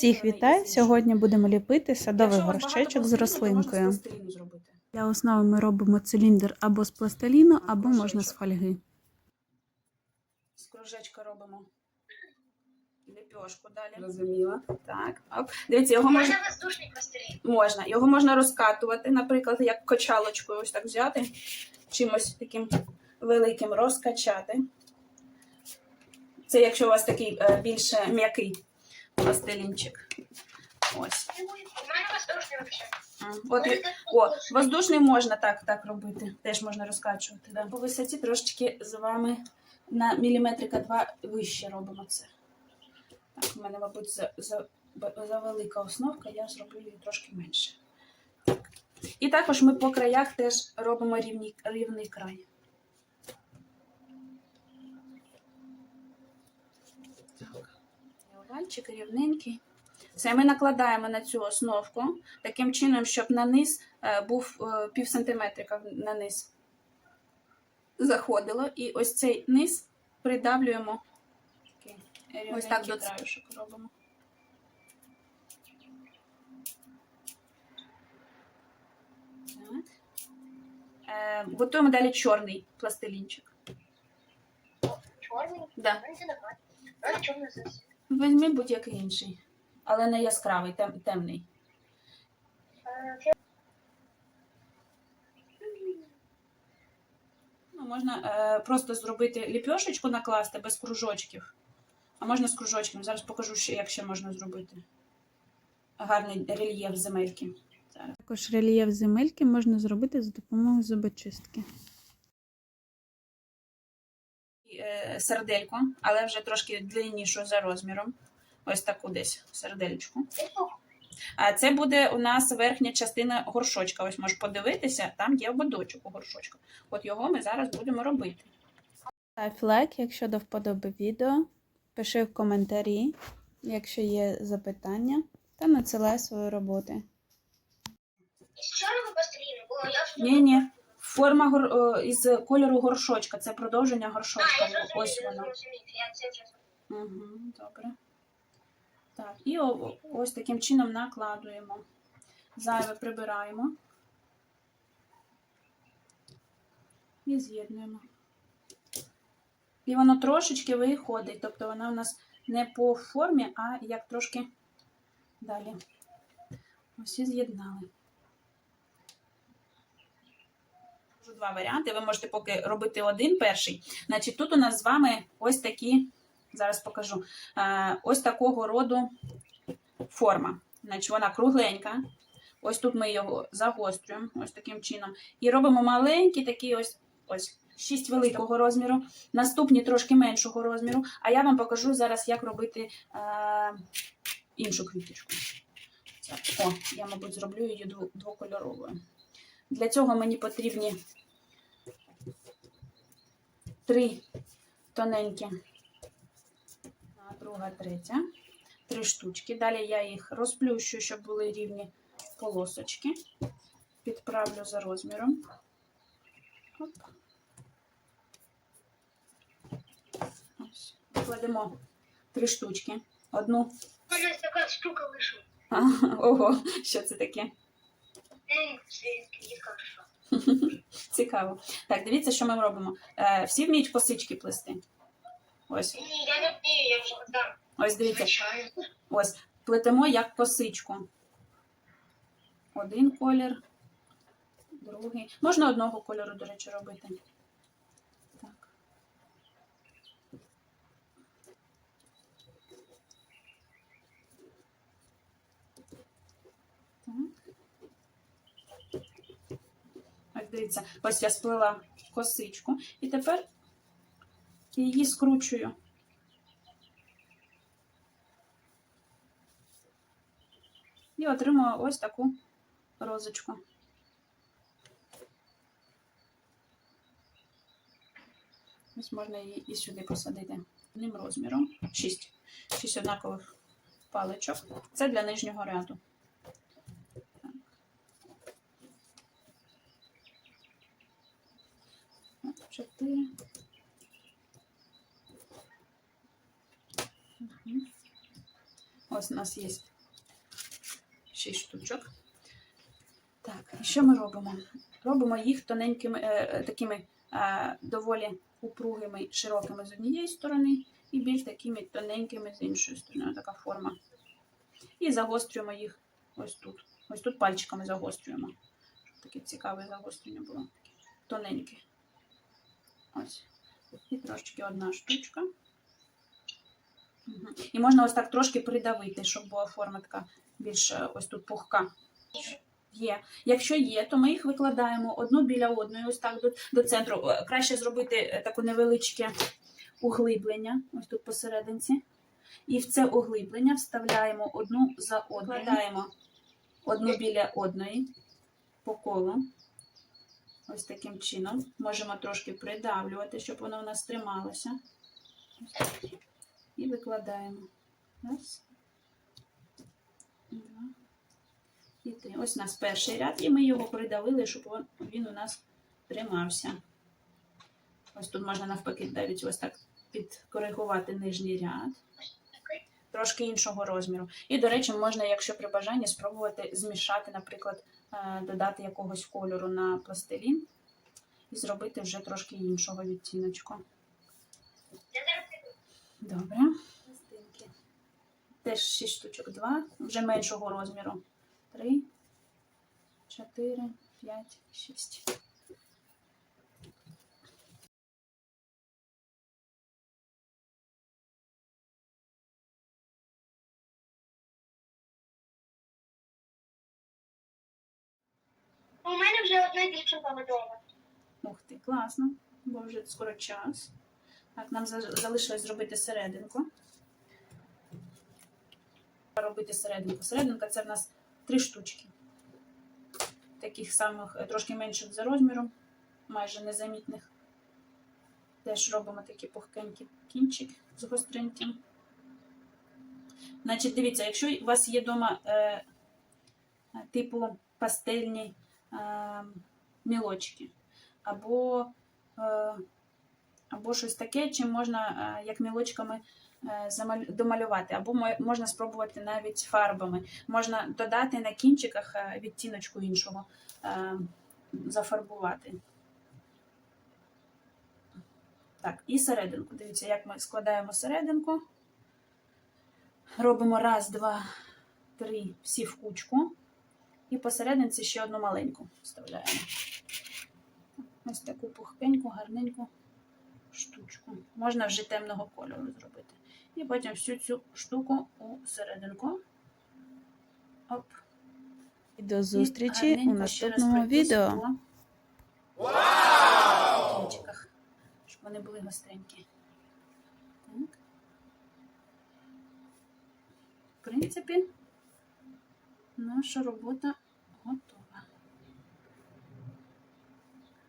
Всіх вітаю! Сьогодні будемо ліпити садовий Якщо горщичок з рослинкою. зробити. Для основи ми робимо циліндр або з пластиліну, або можна з фольги. З кружечка робимо ліпьошку далі. Розуміла. Так, оп. Дивіться, його можна, Можна воздушний пластилін. можна. Його можна розкатувати, наприклад, як качалочкою ось так взяти, чимось таким великим розкачати. Це якщо у вас такий е, більш м'який пластилінчик. Ось. От, О, воздушний можна так, так робити. Теж можна розкачувати. Да. По висоті трошечки з вами на міліметрика два вище робимо це. Так, у мене, мабуть, за, за, за велика основка, я зроблю її трошки менше. Так. І також ми по краях теж робимо рівні, рівний край. Овальчик рівненький. Це ми накладаємо на цю основку таким чином, щоб на низ е, був е, пів сантиметрика на низ заходило. І ось цей низ придавлюємо. Такий ось так до краюшок робимо. Так. Е, готуємо далі чорний пластилінчик. Чорний. Да. Ну, чорний. Візьми будь-який інший, але не яскравий, тем, темний. Ну, можна е, просто зробити ліпьошечку накласти без кружочків. А можна з кружочками. Зараз покажу, як ще можна зробити. Гарний рельєф земельки. Зараз. Також рельєф земельки можна зробити за допомогою зубочистки. Сердельку, але вже трошки длиннішу за розміром. Ось таку десь сердельку. А це буде у нас верхня частина горшочка. Ось можеш подивитися, там є ободочок у горшочка. От його ми зараз будемо робити. Став лайк, якщо до вподоби відео. Пиши в коментарі, якщо є запитання, та надсилай свої роботи. Із чорного пластиліну, бо я ж Ні, ні. Форма гор... із кольору горшочка. Це продовження А, горшочка. я зрозумів, Ось вже Угу, добре. Так, і ось таким чином накладуємо. Зайве прибираємо. І з'єднуємо. І воно трошечки виходить, тобто вона у нас не по формі, а як трошки далі. Ось і з'єднали. Можу Два варіанти. Ви можете поки робити один перший. Значить, тут у нас з вами ось такі, зараз покажу, е, ось такого роду форма. Значить, вона кругленька. Ось тут ми його загострюємо, ось таким чином. І робимо маленький такий ось ось. 6 великого розміру, наступні трошки меншого розміру. А я вам покажу зараз, як робити е, іншу квіточку. О, я, мабуть, зроблю її двокольоровою. Для цього мені потрібні три тоненькі, друга, третя, три штучки. Далі я їх розплющу, щоб були рівні полосочки. Підправлю за розміром. Оп. Ось. Кладемо три штучки. Одну. Мене ось така штука вийшла. Ого, що це таке? Ну, це що. Цікаво. Так, дивіться, що ми робимо. Е, всі вміють косички плести. Ось, Ні, я не вмію, я вже там. ось дивіться. Звичайно. Ось, плетемо як косичку. Один колір, другий. Можна одного кольору, до речі, робити. Так. Так. Ось дивіться, ось я сплела косичку і тепер її скручую. І отримую ось таку розочку. Ось можна її і сюди посадити одним розміром. Шість. Шість однакових паличок. Це для нижнього ряду. Так. Чотири. Ось у нас є 6 штучок. Так, і що ми робимо? Робимо їх тоненькими, е, е, такими е, доволі упругими, широкими з однієї сторони, і більш такими тоненькими з іншої сторони. Ось така форма. І загострюємо їх ось тут. Ось тут пальчиками загострюємо. Таке цікаве загострення було. Тоненьке. Ось. І трошечки одна штучка. Мгм. І можна ось так трошки придавити, щоб була форма така більш е, ось тут пухка. Є. Якщо є, то ми їх викладаємо одну біля одної, ось так до, до центру. Е, Краще зробити е, таке невеличке углиблення, ось тут посерединці. І в це углиблення вставляємо одну за одною. Вкладаємо одну біля одної по колу. Ось таким чином. Можемо трошки придавлювати, щоб воно у нас трималося. І викладаємо. Раз. Два. І три. Ось у нас перший ряд, і ми його придавили, щоб він, у нас тримався. Ось тут можна навпаки навіть ось так підкоригувати нижній ряд. Трошки іншого розміру. І, до речі, можна, якщо при бажанні, спробувати змішати, наприклад, е, додати якогось кольору на пластилін і зробити вже трошки іншого відтіночку. Добре. Теж 6 штучок, 2, вже меншого розміру. 3, 4, 5, 6. У мене вже одна дівчинка готова. Ух ти, класно, бо вже скоро час. Так, нам залишилось зробити серединку. Робити серединку. Серединка це в нас три штучки. Таких самих, е, трошки менших за розміром, майже незамітних. Теж робимо такий пухкенький кінчик з гостреньким. Значить, дивіться, якщо у вас є вдома е, типу пастельні мілочки, або, е, або щось таке, чим можна е, як мілочками е, домалювати, або можна спробувати навіть фарбами. Можна додати на кінчиках е, відтіночку іншого, зафарбувати. Так, і серединку. Дивіться, як ми складаємо серединку. Робимо раз, два, три, всі в кучку. І посерединці ще одну маленьку вставляємо. Ось таку пухкеньку, гарненьку штучку. Можна вже темного кольору зробити. І потім всю цю штуку у серединку. Оп. І до І зустрічі у ще раз наступному відео. по кінчиках, щоб вони були гостренькі. Так. В принципі, наша робота готова.